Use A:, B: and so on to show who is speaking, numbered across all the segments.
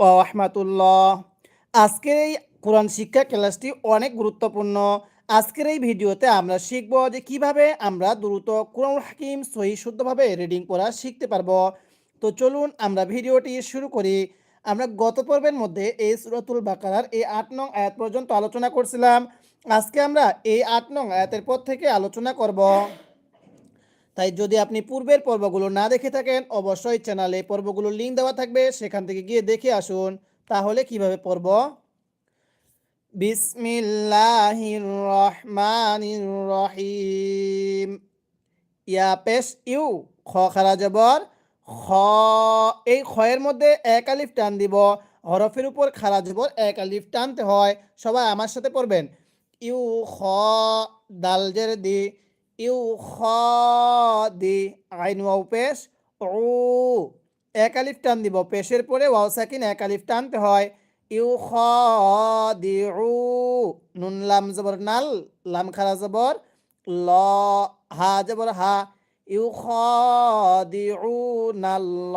A: রহমাতুল্লাহ। আজকের এই কোরআন শিক্ষা ক্লাসটি অনেক গুরুত্বপূর্ণ। আজকের এই ভিডিওতে আমরা শিখব যে কীভাবে আমরা দ্রুত কোরআন হাকিম সহি শুদ্ধভাবে রিডিং করা শিখতে পারব। তো চলুন আমরা ভিডিওটি শুরু করি। আমরা গত পর্বের মধ্যে এই সুরাতুল বাকারার এই আট নং আয়াত পর্যন্ত আলোচনা করছিলাম। আজকে আমরা এই আট নং আয়াতের পর থেকে আলোচনা করব। তাই যদি আপনি পূর্বের পর্বগুলো না দেখে থাকেন, অবশ্যই চ্যানেলে পর্বগুলোর লিঙ্ক দেওয়া থাকবে। সেখান থেকে গিয়ে দেখে আসুন, তাহলে কীভাবে পড়ব? বিসমিল্লাহির রহমানির রহিম ইয়া পেশ ইউ, খ খারা জবর, খ, এই খয়ের মধ্যে এক আলিফ টান দিব। হরফের উপর খারা জবর এক আলিফ টানতে হয়। সবাই আমার সাথে পড়বেন। ইউ, খ দালজের দি ইউ খ দি আইন ওয়াও পেশ ও এক আলিফ টান দিব। পেশের পরে ওয়াও সাকিন এক আলিফ টানতে হয়। ইউ খ দি উ নুন লাম জবর নাল, লাম খারা জবর, ল, হা জবর হা। ইউ খ দি উ নাল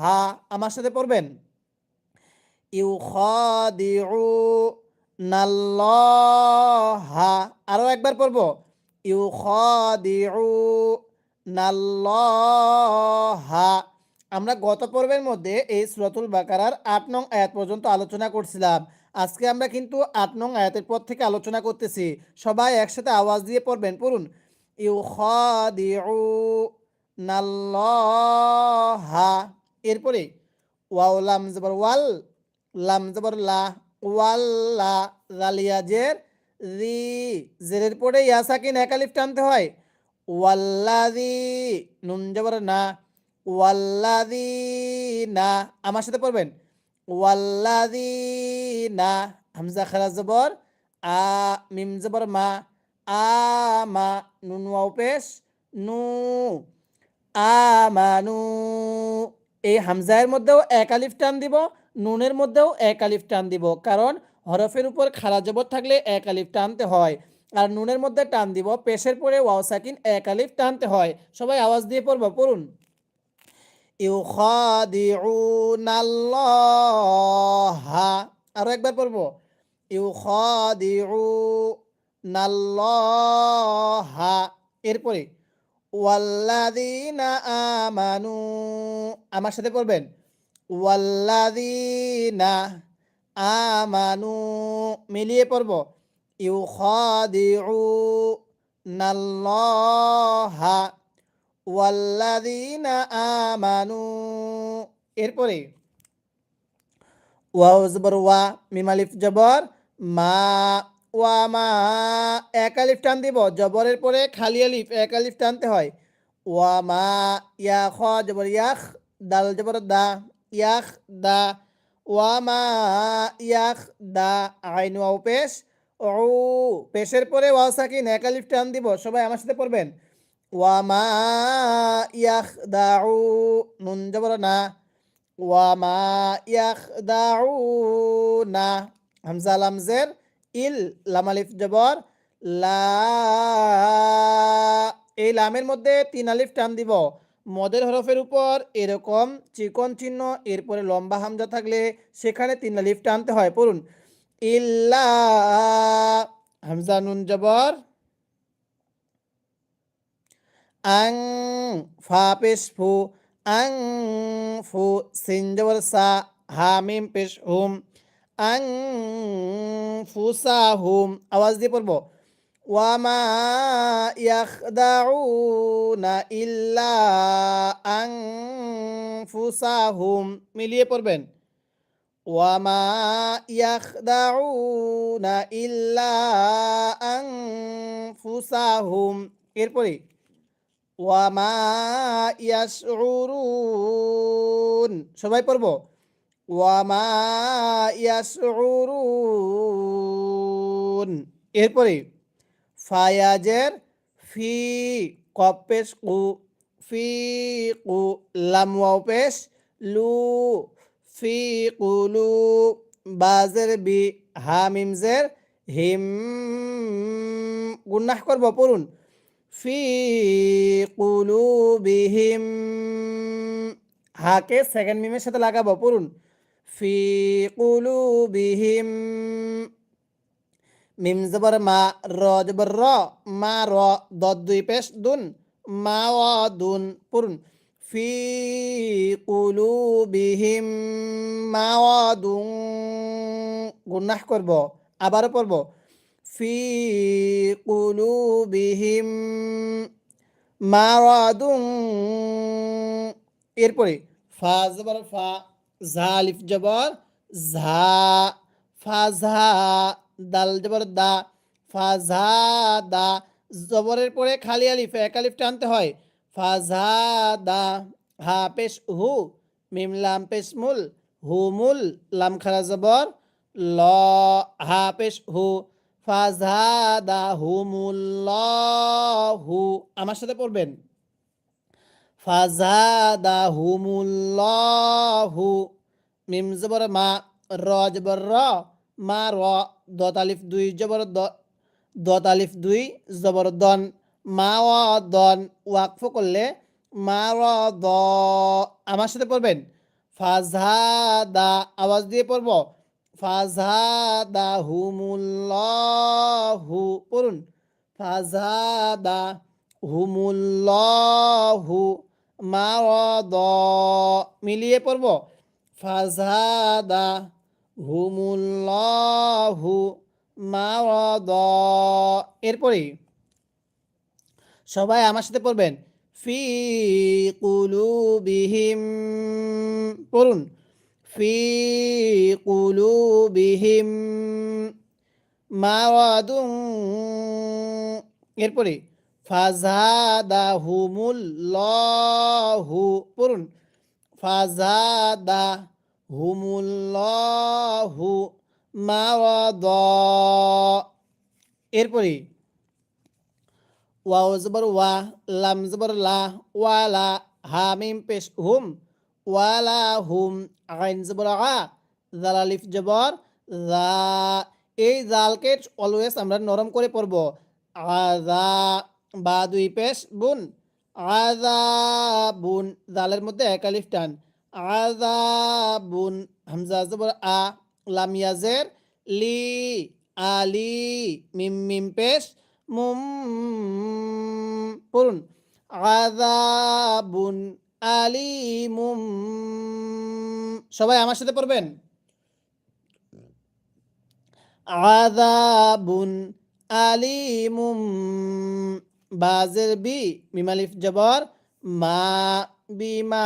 A: হা। আমার সাথে পড়বেন? ইউ খ দি উ নাল হা। আরও একবার পড়ব? আমরা গত পর্বের মধ্যে এই সুরাতুল বাকারার আট নং আয়াত পর্যন্ত আলোচনা করছিলাম। আজকে আমরা কিন্তু আট নং আয়াতের পর থেকে আলোচনা করতেছি। সবাই একসাথে আওয়াজ দিয়ে পড়বেন, পড়ুন। ইউখাদিউনাল্লাহা এরপরে ওয়াও লাম জবর ওয়াল, লাম জবর লা ওয়াল্লা জালিয়াজের রি জেরের পরে ইয়া সাকিন একালিফ টানতে হয়। ওয়াল্লাদি নুন জবর না। ওয়াল্লাদি না, আমার সাথে পড়বেন। ওয়াল্লাদি না, হামজা খারা জবর, আ, মিম জবর মা, আ, মা, নুন ওয়াও পেশ, নু আমানু এই হামজায়ের মধ্যেও এক আলিফ টান দিব, নুনের মধ্যেও এক আলিফ টান দিব। কারণ হরফের উপর খারা জবর থাকলে এক আলিফ টানতে হয়। আর নুনের মধ্যে টান দিব, পেশের পরে ওয়াও সাকিন এক আলিফ টানতে হয়। সবাই আওয়াজ দিয়ে পড়ব, পড়ুন। আরও একবার পড়ব। ইউখাদিউনাল্লাহা। এরপরে আমানু। আমার সাথে পড়বেন। ওয়াল্লাযীনা আমানু, মিলিয়ে পড়ব। ইউ খাদিউ নাল্লাহা ওয়াল্লাযীনা আমানু। এরপরে ওয়াও জবর ওয়া, মিম আলিফ জবর, মা, ওয়া মা, এক আলিফ টান দিব। জবরের পরে খালি আলিফ, এক আলিফ টানতে হয়। ওয়া মা, ইয়া খ জবর, ইয়াখ দাল জবর দা, ইয়াখ দা। ওয়ামা ইয়াখ দা আইন, ওয়াও, পেশ। ও পেশের পরে ওয়াও, সাকিন, এক আলিফ টান দিব, সবাই আমার সাথে পড়বেন। ওয়ামা ইয়াখ দা উ, নুন জবর না। ওয়ামা ইয়াখ দা উ, না। হামজা লামজের, ইল, লাম আলিফ জবর। লা, এই লামের মধ্যে তিন আলিফ টান দিব। মদের হরফের উপর এরকম চিকন চিহ্ন, এরপরে লম্বা হামজা থাকলে সেখানে তিন আলিফ টানতে হয়। পড়ুন। ইল্লা হামজা নুন জবর। আং ফা পেশ ফু। আং ফু সিন জবর সা। হা মিম পেশ হুম। আং ফুসা হুম। আওয়াজ দিয়ে পড়ব। ওয়ামা ইয়াখদাউনা ইল্লা আনফুসাহুম মিলিয়ে পড়বেন। ওয়ামা ইয়াখদাউনা ইল্লা আনফুসাহুম এরপরে ওয়ামা ইয়াশউরুন সবাই পড়ব। ওয়ামা ইয়াশউরুন এরপরে ফায়াজের ফি কপেশ কু, ফি কু লাম লু, ফি কুলু বাজের বি হা মিমজের হিম, গুন্নাহ করব, পড়ুন। ফি কুলু বিহিম হাকে সেকেন্ড মিমের সাথে লাগাবো, পড়ুন। ফি কুলুবিহিম মিম মা, র জবর র, মা, র, দদ দুই পেশ দুন, মা, ও, দুন, পুরুন। ফি কুলুবিহিম মা, ও, দুন, গুন্নাহ করব, আবারও পড়ব। ফি কুলু বিহিম কুলুবিহিম মারাদুন এরপরে ফা জবর ফা জালিফ জবর, ঝা, ফা, ঝা দাল জবর দা, ফা, ঝা, দা। জবরের পরে খালি আলিফ, এক আলিফ টানতে হয়। ফা, ঝা, দা, হা, পেশ, হু। মিম, লাম, পেশ, মুল। হু, মুল, লাম খারা জবর। ল, হা, পেশ, হু। ফাজাদাহুমুল্লাহু আমার সাথে পড়বেন। ফাজাদাহুমুল্লাহু মিম, জবর, মা, র, জবর, র। মা র দ দুই, জবর দ দ দুই, জবর দন। মা ও দন ওয়াকফ করলে মা র দ, আমার সাথে পড়বেন? ফাজাদা, আওয়াজ দিয়ে পড়ব? ফাজাদাহুমুল্লাহু, পড়ুন। ফাজাদাহুমুল্লাহু মারাদ মিলিয়ে পড়ব? ফাজাদাহুমুল্লাহু মারাদ। এরপরে সবাই আমার সাথে পড়বেন। ফি কুলুবিহিম, পড়ুন। ফি কুলুবিহিম মারাদুন। এরপরে ফাজাদাহুমুল্লাহু, পড়ুন। ফাজাদাহুমুল্লাহু মারাদ এরপরে, ওয়াও জবর ওয়া, লাম জবর লা ওয়ালা হামিম পেশ, হুম ওয়ালা হুম, আইন জবর আ জাল আলিফ জবর জা এই জালকে অলওয়েজ আমরা নরম করে পড়ব। আজা বা, দুই, পেশ, বুন আজা বুন জালের মধ্যে এক আলিফ টান। আজা বুন হামজা জবর আ লাম ইয়াজের লি আলি মিম মিম পেশ মুম পড়ুন আযাবুন আলিমুম সবাই আমার সাথে পড়বেন? আযাবুন আলিমুম বাজের বি. মিমালিফ জবর। মা বিমা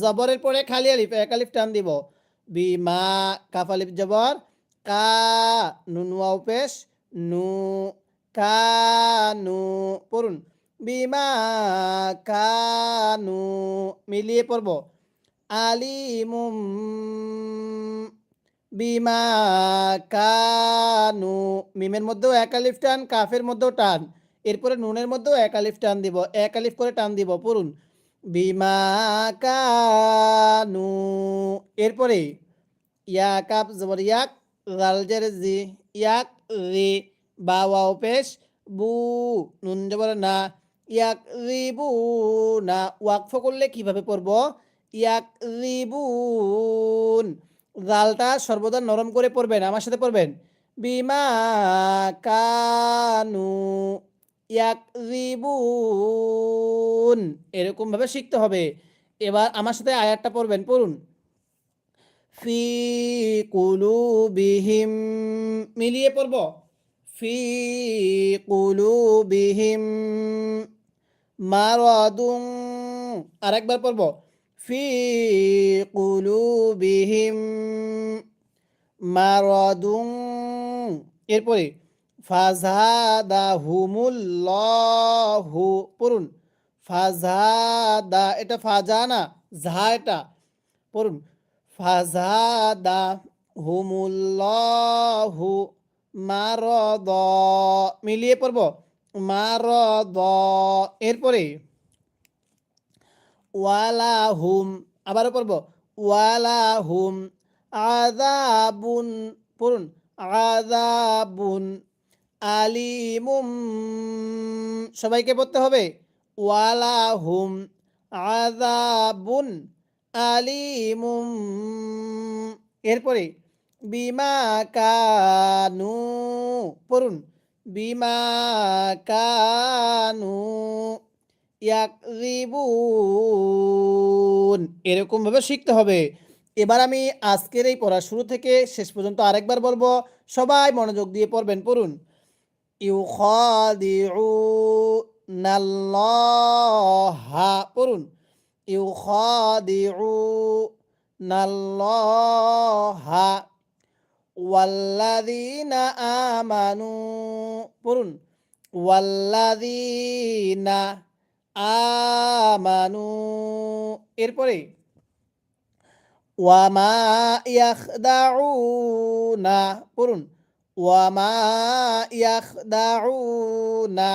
A: জবরের পরে খালি আলিফ, এক আলিফ টান দিব। বিমা কাফ, আলিফ, জবর, কা, নুন, ওয়াও, পেশ, নু কানু পড়ুন। বিমা কানু মিলিয়ে পড়ব। আলিমুম বিমা কানু মিমের মধ্যেও এক আলিফ টান, কাফের মধ্যেও টান। এরপরে নুনের মধ্যেও এক আলিফ টান দিব, এক আলিফ করে টান দিব, পড়ুন। বিমা কানু, এরপরে ইয়া কাপ জবর ইয়াক রালজের জি, ইয়াক রি, বা ওয়াও পেশ, বু, নুন জবর না, ইয়াক রিবু না, ওয়াকফ করলে কীভাবে পড়ব? ইয়াক রিবুন জালটা সর্বদা নরম করে পড়বেন, আমার সাথে পড়বেন। বিমা কানু ইয়াক রিবুন এরকমভাবে শিখতে হবে। এবার আমার সাথে আয়াতটা পড়বেন, পড়ুন। ফি কুলুবিহিম, মিলিয়ে পড়ব। ফি কুলুবিহিম মারাদুন, আরেকবার পড়ব। ফি কুলুবিহিম মারাদুন, এরপরে ফাজাদাহুমুল্লাহু, পড়ুন। ফাজাদা, এটা ফাজানা ঝা এটা, পড়ুন। ফাজাদা হুমুল্লাহু মারদ, মিলিয়ে পড়ব। মারদ, এরপরে ওয়ালা হুম আবারও পড়ব। ওয়ালা আদাবুন পড়ুন। আদাবুন আলিমুম। সবাইকে পড়তে হবে। ওয়ালা হুম আদাবুন আলিমুম। এরপরে, বিমা কানু, পড়ুন। বিমা কানু ইয়াকরিবুন এরকমভাবে শিখতে হবে। এবার আমি আজকের এই পড়া শুরু থেকে শেষ পর্যন্ত আরেকবার বলব। সবাই মনোযোগ দিয়ে পড়বেন, পড়ুন। ইউখাদিউনাল্লাহা পড়ুন। ইউখাদিউনাল্লাহা ওয়াল্লাযীনা আমানু পড়ুন। ওয়াল্লাযীনা আমানু এরপরে ওয়ামা ইয়াখদাউনা পড়ুন। ওয়ামা ইয়াখদাউনা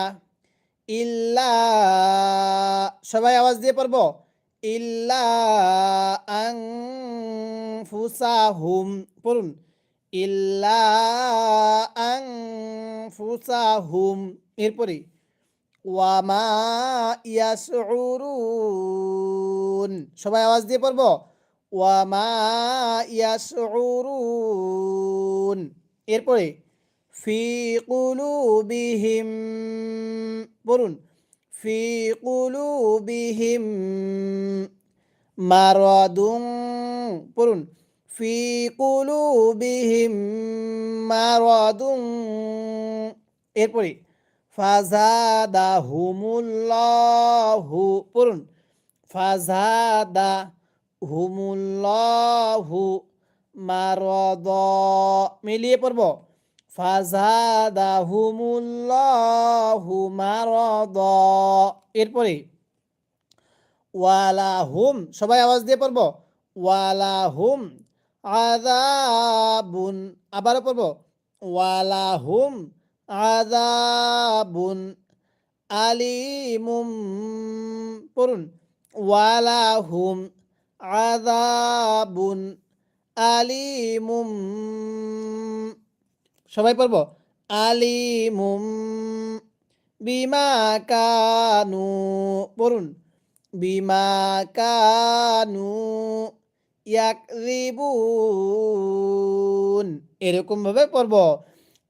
A: ইল্লা, সবাই আওয়াজ দিয়ে পড়ব, ইল্লা আনফুসাহুম, পড়ুন, ইল্লা আনফুসাহুম, এরপরে ওয়ামা ইয়াসউরুন সবাই আওয়াজ দিয়ে পড়ব ওয়ামা ইয়াসউরুন এরপরে, ফি কুলুবিহিম পড়ুন ফি কুলুবিহিম মারাদুন পড়ুন ফি কুলুবিহিম মারাদুন, এরপরে, ফাজাদাহুমুল্লাহু পড়ুন ফাজাদা হুমুল্লাহু মারদ। মিলিয়ে পড়ব। ফাজাদা হুমুল্লাহু মারদ। এরপরে ওয়ালা হুম সবাই আওয়াজ দিয়ে পড়ব। ওয়ালা হুম আদাবুন আবারও পড়ব। ওয়ালা হুম আদাবুন আলিমুম, পড়ুন। ওয়ালা হুম আদাবুন আলিমুম। সবাই পড়ব? আলিমুম। বিমা কানু। পড়ুন। বিমা কানু ইয়াকরিবুন এরকমভাবে পড়ব।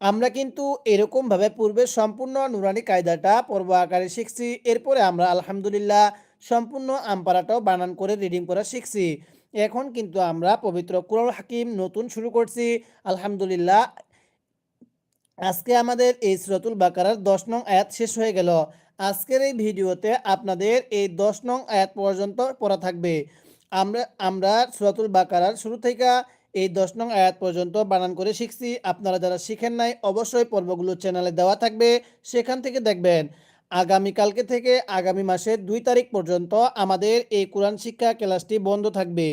A: আমরা কিন্তু এরকমভাবে পূর্বে সম্পূর্ণ নুরানি কায়দাটা পর্ব আকারে শিখছি। এরপরে আমরা আলহামদুলিল্লাহ সম্পূর্ণ আমপারাটাও বানান করে রিডিং করা শিখছি। এখন কিন্তু আমরা পবিত্র কুরআন হাকিম নতুন শুরু করছি। আলহামদুলিল্লাহ। আজকে আমাদের এই সুরাতুল বাকারার দশ নং আয়াত শেষ হয়ে গেল। আজকের এই ভিডিওতে আপনাদের এই দশ নং আয়াত পর্যন্ত পড়া থাকবে। আমরা আমরা সুরাতুল বাকারার শুরু থেকে এই দশ নং আয়াত পর্যন্ত বানান করে শিখছি। আপনারা যারা শিখেন নাই, অবশ্যই পর্বগুলো চ্যানেলে দেওয়া থাকবে। সেখান থেকে দেখবেন। আগামীকালকে থেকে আগামী মাসের দুই তারিখ পর্যন্ত আমাদের এই কোরআন শিক্ষা ক্লাসটি বন্ধ থাকবে।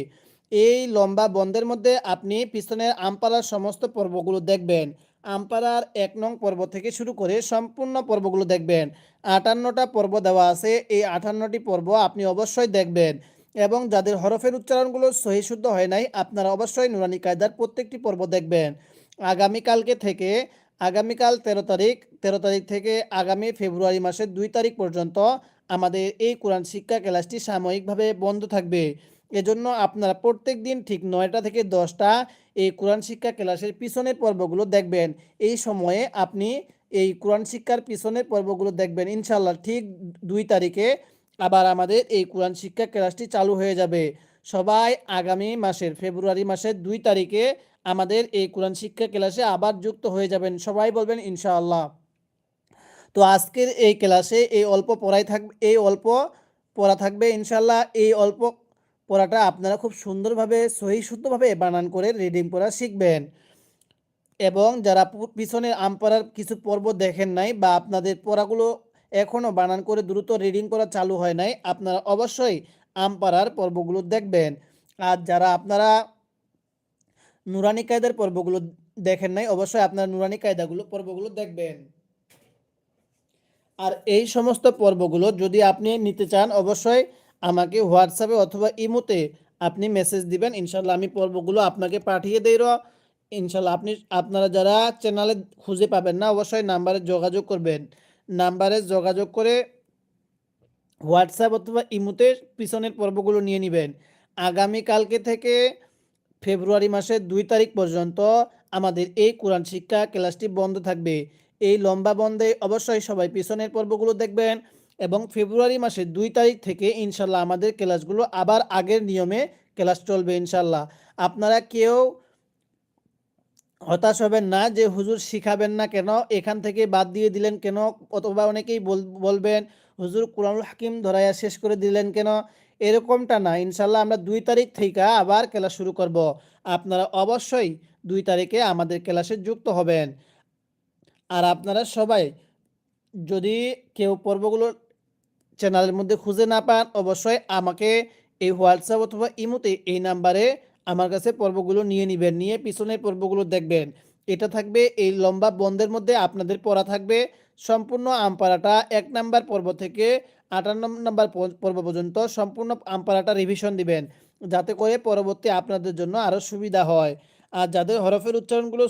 A: এই লম্বা বন্ধের মধ্যে আপনি পিছনের আমপাড়ার সমস্ত পর্বগুলো দেখবেন। আমপাড়ার এক নং পর্ব থেকে শুরু করে সম্পূর্ণ পর্বগুলো দেখবেন। আটান্নটা পর্ব দেওয়া আছে, এই আটান্নটি পর্ব আপনি অবশ্যই দেখবেন। এবং যাদের হরফের উচ্চারণগুলো সহি শুদ্ধ হয় নাই, আপনারা অবশ্যই নুরানি কায়দার প্রত্যেকটি পর্ব দেখবেন। আগামীকালকে থেকে আগামীকাল তেরো তারিখ তেরো তারিখ থেকে আগামী ফেব্রুয়ারি মাসের দুই তারিখ পর্যন্ত আমাদের এই কোরআন শিক্ষা ক্লাসটি সাময়িকভাবে বন্ধ থাকবে। এজন্য আপনারা প্রত্যেক দিন ঠিক নয়টা থেকে দশটা এই কোরআন শিক্ষা ক্লাসের পিছনের পর্বগুলো দেখবেন। এই সময়ে আপনি এই কোরআন শিক্ষার পিছনের পর্বগুলো দেখবেন। ইনশাল্লাহ ঠিক দুই তারিখে আবার আমাদের এই কোরআন শিক্ষা ক্লাসটি চালু হয়ে যাবে। সবাই আগামী মাসের ফেব্রুয়ারি মাসের দুই তারিখে আমাদের এই কোরআন শিক্ষা ক্লাসে আবার যুক্ত হয়ে যাবেন। সবাই বলবেন, ইনশাআল্লাহ। তো আজকের এই ক্লাসে এই অল্প পড়াই থাকবে এই অল্প পড়া থাকবে ইনশাল্লাহ এই অল্প পড়াটা আপনারা খুব সুন্দরভাবে, সহি শুদ্ধভাবে বানান করে রিডিং পড়া শিখবেন। এবং যারা পিছনের আম পড়ার কিছু পর্ব দেখেন নাই বা আপনাদের পড়াগুলো এখনও বানান করে দ্রুত রিডিং করা চালু হয় নাই, আপনারা অবশ্যই আম পাড়ার পর্বগুলো দেখবেন। আর যারা আপনারা নুরানি কায়দার পর্বগুলো দেখেন নাই, অবশ্যই আপনারা নুরানি কায়দাগুলো, পর্বগুলো দেখবেন। আর এই সমস্ত পর্বগুলো যদি আপনি নিতে চান, অবশ্যই আমাকে হোয়াটসঅ্যাপে অথবা ইমোতে আপনি মেসেজ দিবেন। ইনশাল্লাহ আমি পর্বগুলো আপনাকে পাঠিয়ে দেই ইনশাল্লাহ আপনি, আপনারা যারা চ্যানেলে খুঁজে পাবেন না, অবশ্যই নাম্বারে যোগাযোগ করবেন। নাম্বারে যোগাযোগ করে হোয়াটসঅ্যাপ অথবা ইমোতে পিছনের পর্বগুলো নিয়ে নেবেন। আগামীকালকে থেকে ফেব্রুয়ারি মাসের দুই তারিখ পর্যন্ত আমাদের এই কোরআন শিক্ষা ক্লাসটি বন্ধ থাকবে। এই লম্বা বন্ধে অবশ্যই সবাই পিছনের পর্বগুলো দেখবেন এবং ফেব্রুয়ারি মাসের দুই তারিখ থেকে ইনশাল্লাহ আমাদের ক্লাসগুলো আবার আগের নিয়মে ক্লাস চলবে ইনশাল্লাহ। আপনারা কেউ হতাশ হবেন না যে হুজুর শিখাবেন না কেন, এখান থেকে বাদ দিয়ে দিলেন কেন, অথবা অনেকেই বল- বলবেন, হুজুর কোরআনুল হাকিম ধরাইয়া শেষ করে দিলেন কেন? এরকমটা না। ইনশাল্লাহ আমরা দুই তারিখ থেকে আবার ক্লাস শুরু করব। আপনারা অবশ্যই দুই তারিখে আমাদের ক্লাসে যুক্ত হবেন। আর আপনারা সবাই যদি কেউ পর্বগুলো চ্যানেলের মধ্যে খুঁজে না পান, অবশ্যই আমাকে এই হোয়াটসঅ্যাপ অথবা ইমোতে এই নাম্বারে আমার কাছে পর্বগুলো নিয়ে নেবেন। নিয়ে পিছনের পর্বগুলো দেখবেন। এটা থাকবে এই লম্বা বন্ধের মধ্যে আপনাদের পড়া থাকবে। সম্পূর্ণ আমপাড়াটা এক নাম্বার পর্ব থেকে আটান্ন নাম্বার পর্ব পর্যন্ত সম্পূর্ণ আমপাড়াটা রিভিশন দিবেন, যাতে করে পরবর্তী আপনাদের জন্য আরও সুবিধা হয়। আর যাদের হরফের উচ্চারণগুলো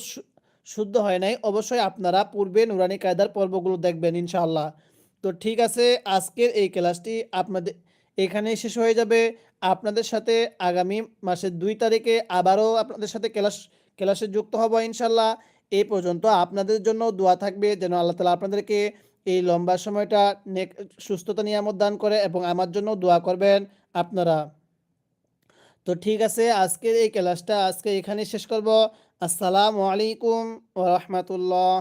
A: শুদ্ধ হয় নাই, অবশ্যই আপনারা পূর্বে নুরানি কায়দার পর্বগুলো দেখবেন ইনশাআল্লাহ। তো ঠিক আছে, আজকের এই ক্লাসটি আপনাদের এখানেই শেষ হয়ে যাবে। আপনাদের সাথে আগামী মাসের দুই তারিখে আবারও আপনাদের সাথে ক্লাস, ক্লাসে যুক্ত হব ইনশাল্লাহ এই পর্যন্ত আপনাদের জন্য দোয়া থাকবে, যেন আল্লাহ তালা আপনাদেরকে এই লম্বা সময়টা সুস্থতা নিয়ামত দান করে এবং আমার জন্য দোয়া করবেন আপনারা। তো ঠিক আছে, আজকের এই ক্লাসটা আজকে এখানে শেষ করব। আসসালামু আলাইকুম রাহমাতুল্লাহ।